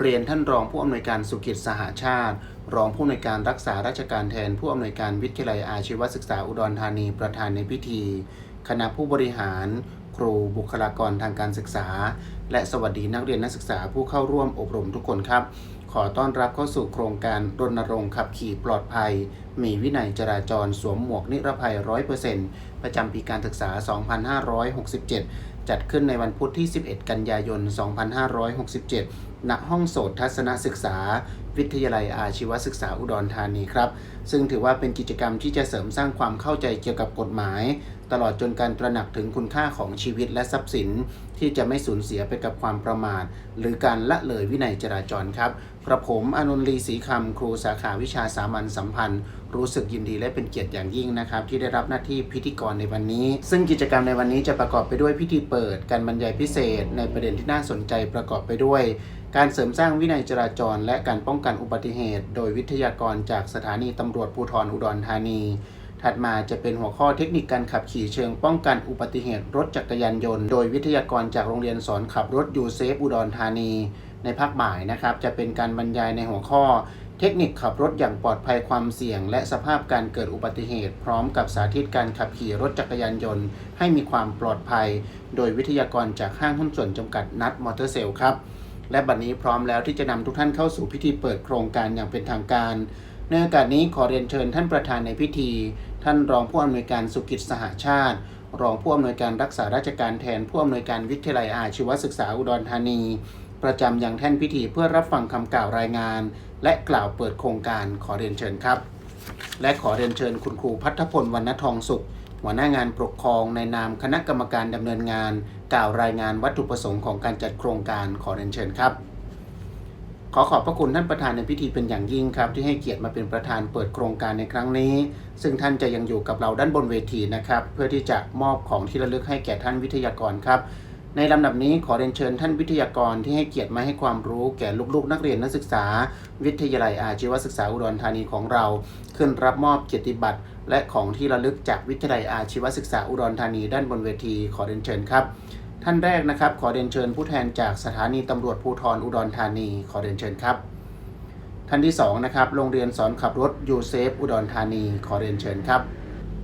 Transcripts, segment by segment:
เรียนท่านรองผู้อำนวยการสุกิจสหชาติ รองผู้อำนวยการรักษาราชการแทนผู้อำนวยการวิทยาลัยอาชีวศึกษาอุดรธานีประธานในพิธี คณะผู้บริหาร ครูบุคลากรทางการศึกษา และสวัสดีนักเรียนนักศึกษาผู้เข้าร่วมอบรมทุกคนครับ ขอต้อนรับเข้าสู่โครงการรณรงค์ขับขี่ปลอดภัย มีวินัยจราจรสวมหมวกนิรภัย 100%ประจำปีการศึกษา 2567 จัดขึ้นในวันพุธที่ 11 กันยายน 2567 ณห้องโสตทัศนศึกษาวิทยาลัยอาชีวศึกษาอุดรธานีครับ ซึ่งถือว่าเป็นกิจกรรมที่จะเสริมสร้างความเข้าใจเกี่ยวกับกฎหมาย ตลอดจนการตระหนักถึงคุณค่าของชีวิตและทรัพย์สิน ที่จะไม่สูญเสียไปกับความประมาท หรือการละเลยวินัยจราจรครับกระผมอนุนลีศรีคำครูสาขาวิชาสามัญสัมพันธ์ รู้สึกยินดีและเป็นเกียรติอย่างยิ่งนะครับ ที่ได้รับหน้าที่พิธีกรในวันนี้ ซึ่งกิจกรรมในวันนี้จะประกอบไปด้วยพิธีเปิด การบรรยายพิเศษ ในประเด็นที่น่าสนใจประกอบไปด้วย การเสริมสร้างวินัยจราจร และการป้องกันอุบัติเหตุ โดยวิทยากรจากสถานีตำรวจภูธรอุดรธานี ถัดมาจะเป็นหัวข้อเทคนิคการขับขี่เชิงป้องกันอุบัติเหตุรถจักรยานยนต์ โดยวิทยากรจากโรงเรียนสอนขับรถยูเซฟอุดรธานี ในภาคบ่ายนะครับ จะเป็นการบรรยายในหัวข้อ เทคนิคขับรถอย่างปลอดภัยความเสี่ยง และสภาพการเกิดอุบัติเหตุ พร้อมกับสาธิตการขับขี่รถจักรยานยนต์ ให้มีความปลอดภัย โดยวิทยากรจากห้างหุ้นส่วนจำกัดนัดมอเตอร์เซลครับ และบัดนนี้พร้อมแล้วที่จะนำทุกท่านเข้าสู่พิธีเปิดโครงการอย่างเป็นทางการ ในโอกาสนี้ขอเรียนเชิญท่านประธานในพิธี ท่านรองผู้อำนวยการสุกิจสหชาติ รองผู้อำนวยการรักษาราชการแทนผู้อำนวยการวิทยาลัยอาชีวศึกษาอุดรธานี ประจำอยังแท่นพิธีเพื่อรับฟังคำกล่าวรายงาน และกล่าวเปิดโครงการขอเรียนเชิญครับ และขอเรียนเชิญคุณครูพัฒพลวรรณทองสุข หัวหน้างานปกครองในนามคณะกรรมการดำเนินงาน กล่าวรายงานวัตถุประสงค์ของการจัดโครงการขอเรียนเชิญครับ ขอขอบพระคุณท่านประธานในพิธีเป็นอย่างยิ่งครับ ที่ให้เกียรติมาเป็นประธานเปิดโครงการในครั้งนี้ ซึ่งท่านจะยังอยู่กับเราด้านบนเวทีนะครับ เพื่อที่จะมอบของที่ระลึกให้แก่ท่านวิทยากรครับ ในลำดับนี้ขอเรียนเชิญท่านวิทยากรที่ให้เกียรติมาให้ความรู้แก่ลูกๆ นักเรียนนักศึกษา วิทยาลัยอาชีวศึกษาอุดรธานีของเรา ขึ้นรับมอบเกียรติบัตร และของที่ระลึกจากวิทยาลัยอาชีวศึกษาอุดรธานีด้านบนเวที ขอเรียนเชิญครับ ท่านแรกนะครับ ขอเรียนเชิญผู้แทนจากสถานีตำรวจภูธรอุดรธานี ขอเรียนเชิญครับ ท่านที่สองนะครับโรงเรียนสอนขับรถยูเซฟอุดรธานี ขอเรียนเชิญครับ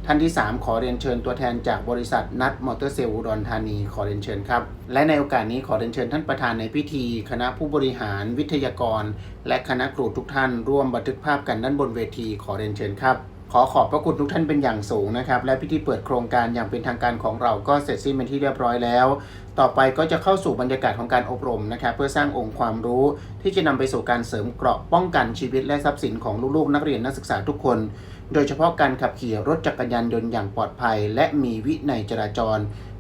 ท่านที่ 3 ขอเรียนเชิญตัวแทนจากบริษัทนัดมอเตอร์เซลล์อุดรธานีขอเรียนเชิญครับ และในโอกาสนี้ขอเรียนเชิญท่านประธานในพิธี คณะผู้บริหาร วิทยากร และคณะครูทุกท่าน ร่วมบันทึกภาพกันด้านบนเวทีขอเรียนเชิญครับ ขอขอบพระคุณทุกท่านเป็นอย่างสูงนะครับ และพิธีเปิดโครงการอย่างเป็นทางการของเราก็เสร็จสิ้นเป็นที่เรียบร้อยแล้ว ต่อไปก็จะเข้าสู่บรรยากาศของการอบรมนะครับ เพื่อสร้างองค์ความรู้ที่จะนำไปสู่การเสริมเกราะป้องกันชีวิตและทรัพย์สินของลูกๆ นักเรียนนักศึกษาทุกคน โดยเฉพาะการขับขี่รถจักรยานยนต์อย่างปลอดภัย และมีวินัยจราจร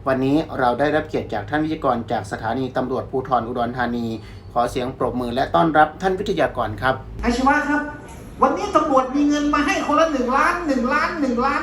วันนี้เราได้รับเกียรติจากท่านวิทยากรจากสถานีตำรวจภูธรอุดรธานี ขอเสียงปรบมือและต้อนรับท่านวิทยากรครับอาชีวะครับ วันนี้ตำรวจมีเงินมาให้คนละหนึ่งล้านหนึ่งล้านหนึ่งล้าน